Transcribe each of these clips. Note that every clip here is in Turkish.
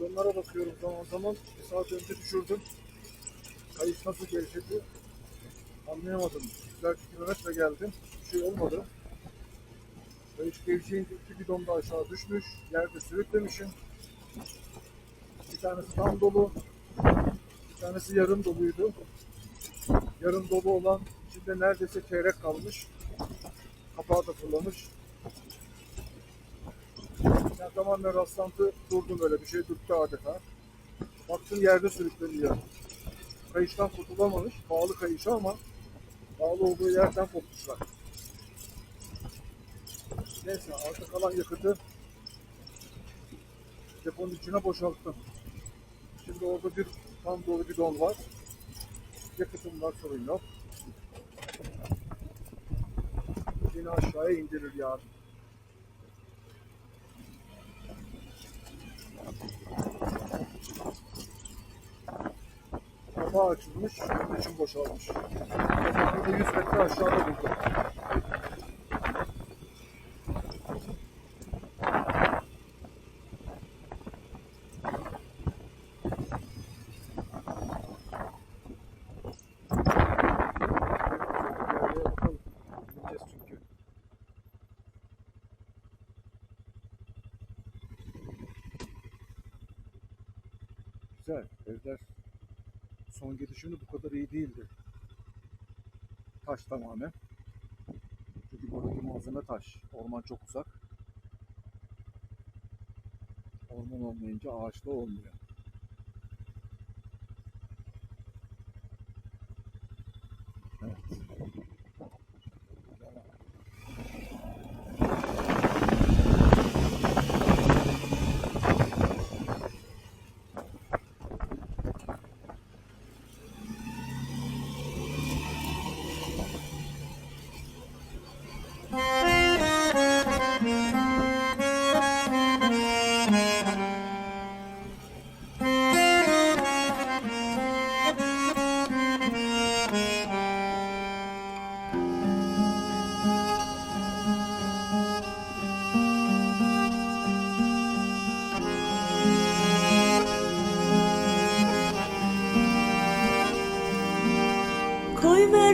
Bidonlara bakıyorum zaman zaman. Bir saat önce düşürdüm. Kayış nasıl gevşedi anlayamadım. Belki kilometre geldim. Bir şey olmadı. Kayış gevşeyince iki bidon da aşağı düşmüş. Yerde sürüklemişim. Bir tanesi tam dolu. Bir tanesi yarım doluydu. Yarım dolu olan içinde neredeyse çeyrek kalmış. Kapağı da fırlamış. Tamamen rastlantı durdum öyle bir şey dürttü adeta. Baktım yerde sürükleniyor. Kayıştan kurtulamamış. Bağlı kayışı ama bağlı olduğu yerden kopmuşlar. Neyse arta kalan yakıtı deponun içine boşalttım. Şimdi orada bir tam dolu bidon var. Yakıtım var sorun yok. Yine aşağıya indirir yarın. Kapağı açılmış, onun boşalmış. Burada 100 metre aşağıda buldum. Güzel. Evler son gidişimde bu kadar iyi değildi. Taş tamamen. Çünkü buradaki malzeme taş. Orman çok uzak. Orman olmayınca ağaçlı olmuyor.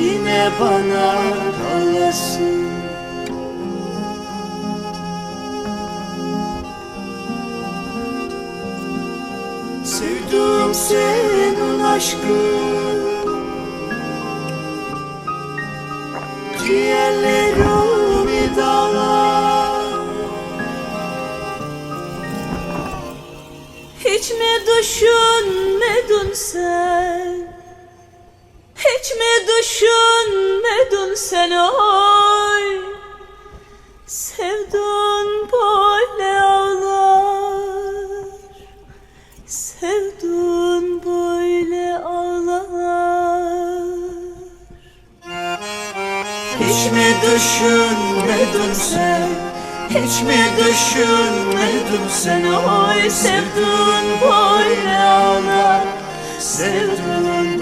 Yine bana kalasın. Sevdim senin aşkın Ciğerlerimi dağlar Hiç mi düşünmedin sen Hiç mi düşünmedin sen oy Sevdun böyle ağlar. Sevdun böyle ağlar. Hiç mi düşünmedin sen. Hiç mi düşünmedin sen Oy sevdun böyle ağlar. Sevdin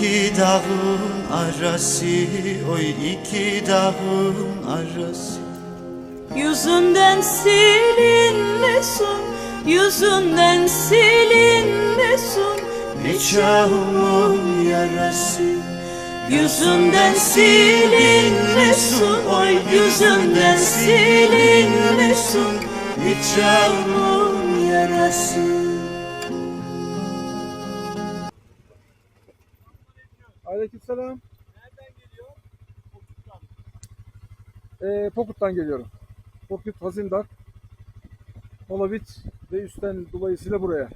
İki dağın arası Oy iki dağın arası. Yüzünden silinmesin Yüzünden silinmesin. Nikahımın yarası? Yüzünden silinmesin Oy yüzünden silinmesin. Yağmur yarası Aleykümselam. Nereden geliyor? Pokut'tan. Ee, Pokut'tan geliyorum. Pokut, Hazindar, Palavit ve üstten dolayısıyla buraya.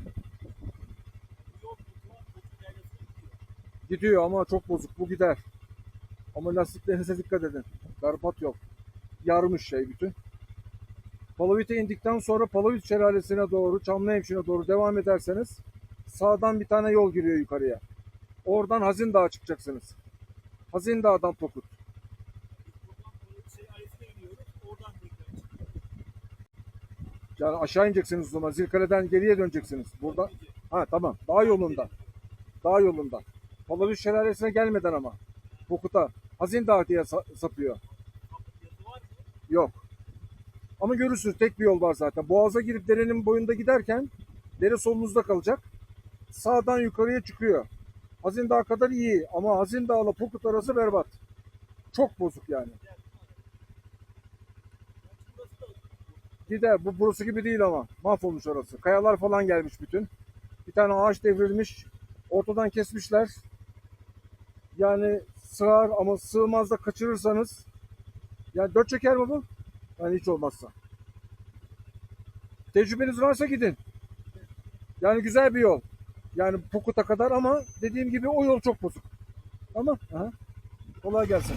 Gidiyor ama çok bozuk. Bu gider. Ama lastiklerinize dikkat edin. Berbat yok. Yarmış şey bütün. Palavit'e indikten sonra Palavit Şelalesi'ne doğru, Çamlıhemşin'e doğru devam ederseniz sağdan bir tane yol giriyor yukarıya. Oradan Hazin Dağı çıkacaksınız. Hazin Dağ'dan Pokut. Yani aşağı ineceksiniz o zaman. Zilkale'den geriye döneceksiniz. Burada. Ha tamam. Dağ yolunda. Dağ yolunda. Palavut Şelalesi'ne gelmeden ama. Pokut'a. Hazin Dağı diye sa- sapıyor. Yok. Ama görürsünüz tek bir yol var zaten. Boğaza girip derenin boyunda giderken dere solunuzda kalacak. Sağdan yukarıya çıkıyor. Hazin Dağı kadar iyi ama Hazin Dağ'la Pokut arası berbat. Çok bozuk yani. Gider. Bu burası gibi değil ama. Mahvolmuş orası. Kayalar falan gelmiş bütün. Bir tane ağaç devrilmiş. Ortadan kesmişler. Yani sığar ama sığmaz da kaçırırsanız yani dört çeker mi bu? Yani hiç olmazsa. Tecrübeniz varsa gidin. Yani güzel bir yol. Yani Pokut'a kadar ama dediğim gibi o yol çok bozuk. Ama aha, kolay gelsin.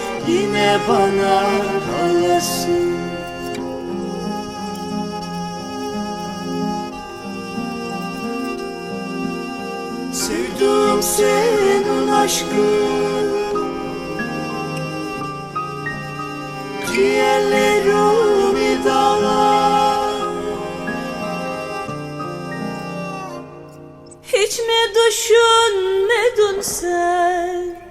Yine bana kalasın Sevdim senin aşkın Ciğerlerimi dağlar Hiç mi düşünmedin sen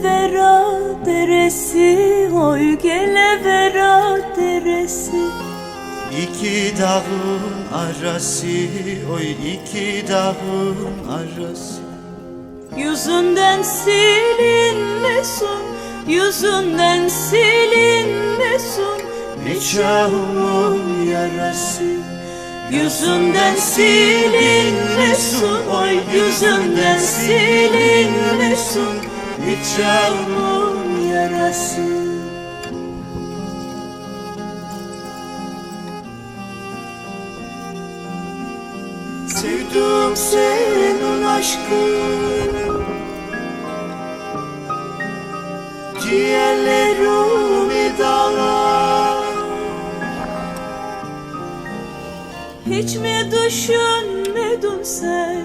Gelevera deresi Oy gelevera deresi. İki dağın arası Oy iki dağın arası. Yüzünden silinmesin Yüzünden silinmesin. Nikahımın yarası Yüzünden silinmesin Oy yüzünden silinmesin hiç yağmur Sevdim senin aşkın Ciğerlerimi dağlar Hiç mi düşünmedin sen?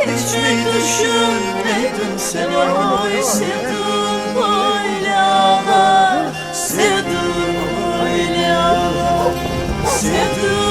hiç mi düşünmedin sen oy sevdin böyle ağlar Sevdin böyle ağlar Sevdin